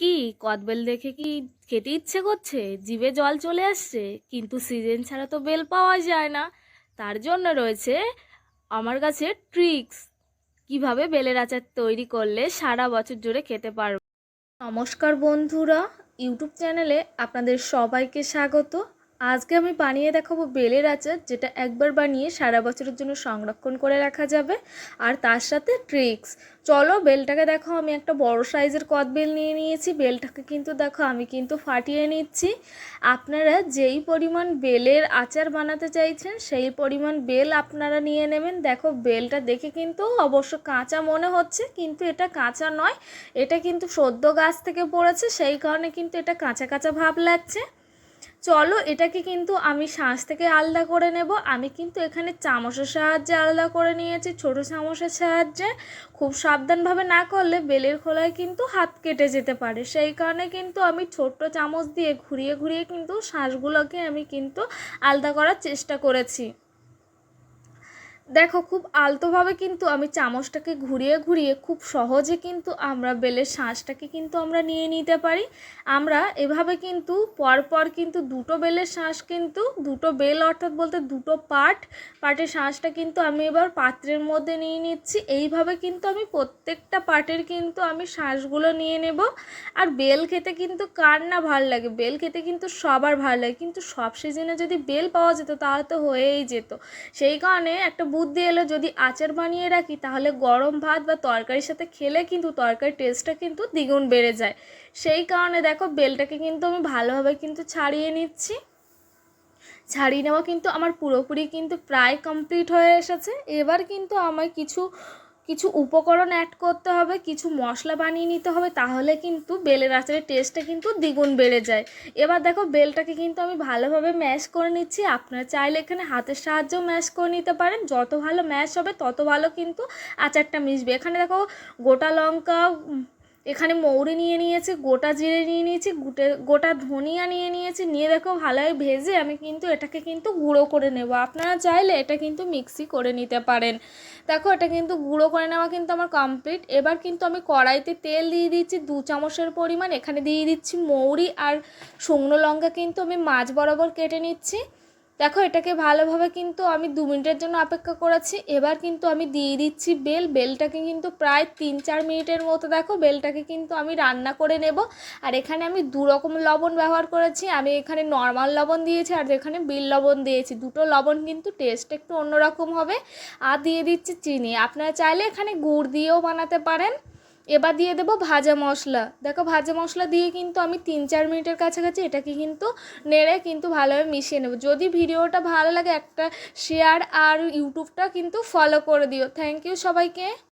কি? কদবেল দেখে কি খেতে ইচ্ছে করছে? জিভে জল চলে আসছে, কিন্তু সিজন ছাড়া তো বেল পাওয়া যায় না। তার জন্য রয়েছে আমার কাছে ট্রিক্স। কীভাবে বেলের আচার তৈরি করলে সারা বছর জুড়ে খেতে পারবে? নমস্কার বন্ধুরা, ইউটিউব চ্যানেলে আপনাদের সবাইকে স্বাগত। আজকে আমি বানিয়ে দেখাবো বেলের আচার, যেটা একবার বানিয়ে সারা বছরের জন্য সংরক্ষণ করে রাখা যাবে। আর তার সাথে ট্রিক্স। চলো বেলটাকে দেখো, আমি একটা বড় সাইজের কদ বেল নিয়ে নিয়েছি। বেলটাকে কিন্তু দেখো, আমি কিন্তু ফাটিয়ে নিচ্ছি। আপনারা যেই পরিমাণ বেলের আচার বানাতে চাইছেন, সেই পরিমাণ বেল আপনারা নিয়ে নেবেন। দেখো, বেলটা দেখে কিন্তু অবশ্য কাঁচা মনে হচ্ছে, কিন্তু এটা কাঁচা নয়। এটা কিন্তু সদ্য গাছ থেকে পড়েছে, সেই কারণে কিন্তু এটা কাঁচা কাঁচা ভাব লাগছে। চলো এটাকে কিন্তু আমি শাঁস থেকে আলাদা করে নেব। আমি কিন্তু এখানে চামচের সাহায্যে আলাদা করে নিয়েছি, ছোট চামচের সাহায্যে। খুব সাবধানভাবে না করলে বেলের খোলায় কিন্তু হাত কেটে যেতে পারে। সেই কারণে কিন্তু আমি ছোট্ট চামচ দিয়ে ঘুরিয়ে ঘুরিয়ে কিন্তু শাঁসগুলোকে আমি কিন্তু আলাদা করার চেষ্টা করেছি। দেখো, খুব আলতোভাবে কিন্তু আমি চামচটাকে ঘুরিয়ে ঘুরিয়ে খুব সহজে কিন্তু আমরা বেলের শাঁসটাকে কিন্তু আমরা নিয়ে নিতে পারি। আমরা এভাবে কিন্তু পরপর কিন্তু দুটো বেলের শাঁস কিন্তু, দুটো বেল অর্থাৎ বলতে দুটো পাট, পাটের শাঁসটা কিন্তু আমি এবার পাত্রের মধ্যে নিয়ে নিচ্ছি। এইভাবে কিন্তু আমি প্রত্যেকটা পাটের কিন্তু আমি শাঁসগুলো নিয়ে নেব। আর বেল খেতে কিন্তু কার না ভালো লাগে? বেল খেতে কিন্তু সবার ভালো লাগে। কিন্তু সব সিজনে যদি বেল পাওয়া যেত তাহলে তো হয়েই যেত। সেই কারণে একটা বুদ্ধি এলে, যদি আচার বানিয়ে রাখি, তাহলে গরম ভাত বা তরকারির সাথে খেলে কিন্তু তরকারির টেস্টটা কিন্তু দ্বিগুণ বেড়ে যায়। সেই কারণে দেখো, বেলটাকে কিন্তু আমি ভালোভাবে কিন্তু ছাড়িয়ে নিচ্ছি। ছাড়িয়ে নেওয়া কিন্তু আমার পুরোপুরি কিন্তু প্রায় কমপ্লিট হয়ে এসেছে। এবার কিন্তু আমার কিছু কিছু উপকরণ অ্যাড করতে হবে, কিছু মশলা বানিয়ে নিতে হবে, তাহলে কিন্তু বেলের আচারের টেস্টটা কিন্তু দ্বিগুণ বেড়ে যায়। এবার দেখো বেলটাকে কিন্তু আমি ভালোভাবে ম্যাশ করে নিচ্ছি, আপনারা চাইলে এখানে হাতের সাহায্যেও ম্যাশ করে নিতে পারেন, যত ভালো ম্যাশ হবে তত ভালো কিন্তু আচারটা মিশবে। এখানে দেখো গোটা লঙ্কা এখানে মৌরি নিয়ে নিয়েছি, গোটা জিরে নিয়ে নিয়েছি, গুটে, গোটা ধনিয়া নিয়ে নিয়েছি, নিয়ে দেখো ভালোভাবে ভেজে আমি কিন্তু এটাকে কিন্তু গুঁড়ো করে নেব। আপনারা চাইলে এটা কিন্তু মিক্সি করে নিতে পারেন। দেখো এটা কিন্তু গুঁড়ো করে নেওয়া কিন্তু আমার কমপ্লিট। এবার কিন্তু আমি কড়াইতে তেল দিয়ে দিচ্ছি, দু চামচের পরিমাণ। এখানে দিয়ে দিচ্ছি মৌরি আর শুকনো লঙ্কা কিন্তু আমি মাছ বরাবর কেটে নিচ্ছি। দেখো, এটাকে ভালোভাবে কিন্তু আমি দু মিনিটের জন্য অপেক্ষা করেছি এবার কিন্তু আমি দিয়ে দিচ্ছি বেল। বেলটাকে কিন্তু প্রায় তিন চার মিনিটের মতো দেখো, বেলটাকে কিন্তু আমি রান্না করে নেব। আর এখানে আমি দু রকম লবণ ব্যবহার করেছি। আমি এখানে নর্মাল লবণ দিয়েছি আর এখানে বিল লবণ দিয়েছি। দুটো লবণ কিন্তু টেস্ট একটু অন্যরকম হবে। আর দিয়ে দিচ্ছি চিনি। আপনারা চাইলে এখানে গুড় দিয়েও বানাতে পারেন। এবার দিয়ে দেবো ভাজা মশলা। দেখো ভাজা মশলা দিয়ে কিন্তু আমি তিন চার মিনিটের কাছাকাছি এটাকে কিন্তু নেড়ে কিন্তু ভালোভাবে মিশিয়ে নেব। যদি ভিডিওটা ভালো লাগে একটা শেয়ার আর ইউটিউবটা কিন্তু ফলো করে দিও। থ্যাংক ইউ সবাইকে।